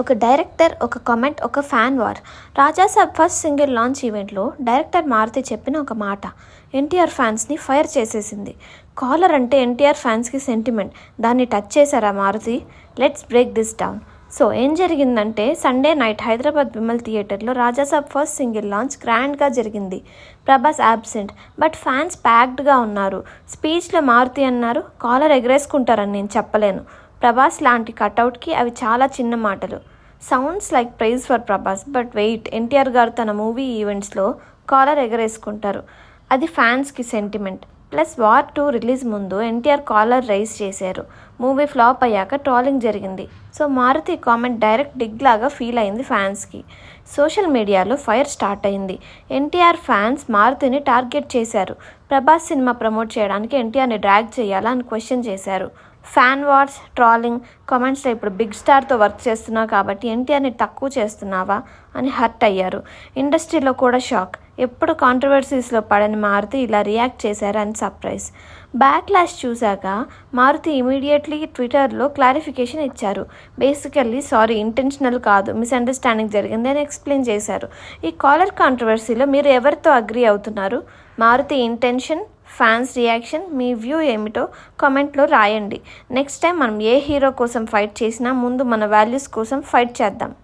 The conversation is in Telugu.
ఒక డైరెక్టర్ ఒక కామెంట్ ఒక fan war. Rajasaab first single launch ఈవెంట్లో డైరెక్టర్ మారుతి చెప్పిన ఒక మాట. ఎన్టీఆర్ ఫ్యాన్స్ని ఫైర్ చేసేసింది. కాలర్ అంటే ఎన్టీఆర్ ఫ్యాన్స్కి సెంటిమెంట్. దాన్ని టచ్ చేశారా Maruthi? Let's break this down. So ఏం జరిగిందంటే సండే నైట్ హైదరాబాద్ విమల్ థియేటర్లో రాజాసాబ్ ఫస్ట్ సింగిల్ లాంచ్ గ్రాండ్గా జరిగింది. ప్రభాస్ యాబ్సెంట్ బట్ ఫ్యాన్స్ ప్యాక్డ్గా ఉన్నారు. స్పీచ్లో మారుతి అన్నారు కాలర్ ఎగరేసుకుంటారని నేను చెప్పలేను. ప్రభాస్ లాంటి కటౌట్కి అవి చాలా చిన్న మాటలు. Sounds like prize for Prabhas but wait NTR గారు తన మూవీ ఈవెంట్స్లో కాలర్ ఎగరేసుకుంటారు. అది ఫ్యాన్స్కి sentiment. Plus War two release ముందు ఎన్టీఆర్ కాలర్ రైజ్ చేశారు. మూవీ ఫ్లాప్ అయ్యాక ట్రాలింగ్ జరిగింది. So Maruthi comment direct dig లాగా ఫీల్ అయింది ఫ్యాన్స్కి. సోషల్ మీడియాలో ఫైర్ స్టార్ట్ అయింది. ఎన్టీఆర్ ఫ్యాన్స్ మారుతిని టార్గెట్ చేశారు. ప్రభాస్ సినిమా ప్రమోట్ చేయడానికి ఎన్టీఆర్ని డ్రాగ్ చేయాలా అని క్వశ్చన్ చేశారు. ఫ్యాన్ వార్స్ ట్రాలింగ్ కామెంట్స్లో ఇప్పుడు బిగ్ స్టార్తో వర్క్ చేస్తున్నావు కాబట్టి ఎన్టీఆర్ని తక్కువ చేస్తున్నావా అని హర్ట్ అయ్యారు. ఇండస్ట్రీలో కూడా షాక్. ఎప్పుడు కాంట్రవర్సీస్లో పడని మారుతి ఇలా రియాక్ట్ చేశారు అని సర్ప్రైజ్. బ్యాక్లాష్ చూశాక మారుతి ఇమీడియట్లీ ట్విట్టర్లో క్లారిఫికేషన్ ఇచ్చారు. బేసికల్లీ సారీ ఇంటెన్షనల్ కాదు మిస్అండర్స్టాండింగ్ జరిగింది. అని ఎక్స్ప్లెయిన్ చేశారు. ఈ కాలర్ కాంట్రవర్సీలో మీరు ఎవరితో అగ్రి అవుతున్నారు? మారుతి ఇంటెన్షన్ ఫ్యాన్స్ రియాక్షన్ మీ వ్యూ ఏమిటో కామెంట్లో రాయండి. నెక్స్ట్ టైం మనం ఏ హీరో కోసం ఫైట్ చేసినా ముందు మన వాల్యూస్ కోసం ఫైట్ చేద్దాం.